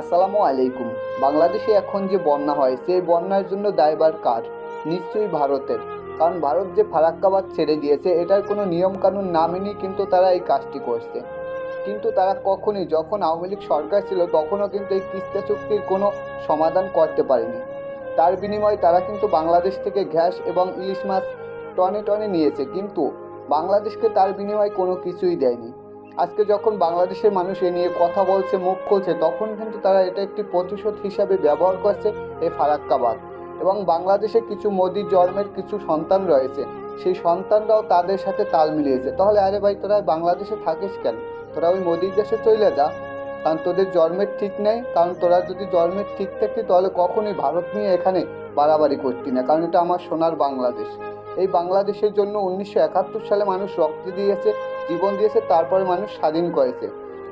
আসসালামু আলাইকুম। বাংলাদেশে এখন যে বন্যা হয়, সেই বন্যার জন্য দায়বার কার? নিশ্চয়ই ভারতের। কারণ ভারত যে ফারাক্কাবাদ ছেড়ে দিয়েছে, এটার কোনো নিয়মকানুন না মেনেই কিন্তু তারা এই কাজটি করছে। কিন্তু তারা কখনই, যখন আওয়ামী লীগ সরকার ছিল, তখনও কিন্তু এই তিস্তা চুক্তির কোনো সমাধান করতে পারেনি। তার বিনিময়ে তারা কিন্তু বাংলাদেশ থেকে গ্যাস এবং ইলিশ মাছ টনে টনে নিয়েছে, কিন্তু বাংলাদেশকে তার বিনিময়ে কোনো কিছুই দেয়নি। আজকে যখন বাংলাদেশের মানুষ এ নিয়ে কথা বলছে, মুখ খুলছে, তখন কিন্তু তারা এটা একটি প্রতিশোধ হিসাবে ব্যবহার করছে এই ফারাক্কাবাদ। এবং বাংলাদেশে কিছু মোদি জন্মের কিছু সন্তান রয়েছে, সেই সন্তানরাও তাদের সাথে তাল মিলিয়েছে। তাহলে আরে ভাই, তোরা বাংলাদেশে থাকিস কেন? তোরা ওই মোদির দেশে চলে যা। কারণ তোদের জন্মের ঠিক নেই, কারণ তোরা যদি জন্মের ঠিক থাকতি, তাহলে কখনোই ভারত নিয়ে এখানে বাড়াবাড়ি করতি না, কারণ এটা আমার সোনার বাংলাদেশ। এই বাংলাদেশের জন্য উনিশশো একাত্তর সালে মানুষ রক্ত দিয়েছে, জীবন দিয়েছে, তারপরে মানুষ স্বাধীন করেছে।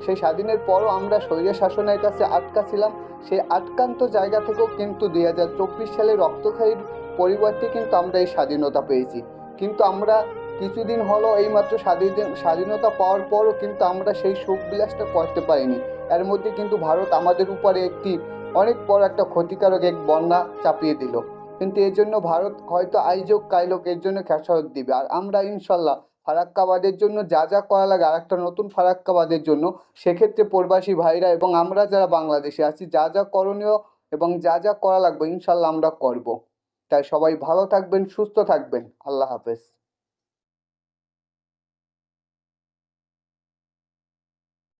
সেই স্বাধীনের পরও আমরা স্বৈর শাসনের কাছে আটকা ছিলাম। সেই আটকান্ত জায়গা থেকেও কিন্তু দুই হাজার চব্বিশ সালে রক্তক্ষয়ীর পরিবর্তে কিন্তু আমরা এই স্বাধীনতা পেয়েছি। কিন্তু আমরা কিছুদিন হলো এইমাত্র স্বাধীন, স্বাধীনতা পাওয়ার পরও কিন্তু আমরা সেই সুখ বিলাসটা করতে পারিনি। এর মধ্যে কিন্তু ভারত আমাদের উপরে একটি অনেক বড় একটা ক্ষতিকারক এক বন্যা চাপিয়ে দিল। কিন্তু এর জন্য ভারত হয়তো আইজক কাইলোক এর জন্য খেসারত দিবে। আর আমরা ইনশাল্লাহ ফারাক্কাবাদের জন্য যা যা করা লাগে আর একটা নতুন ফারাক্কাবাদের জন্য, সেক্ষেত্রে প্রবাসী ভাইরা এবং আমরা যারা বাংলাদেশে আছি, যা যা করণীয় এবং যা যা করা লাগবে, ইনশাল্লাহ আমরা করব। তাই সবাই ভালো থাকবেন, সুস্থ থাকবেন। আল্লাহ হাফেজ।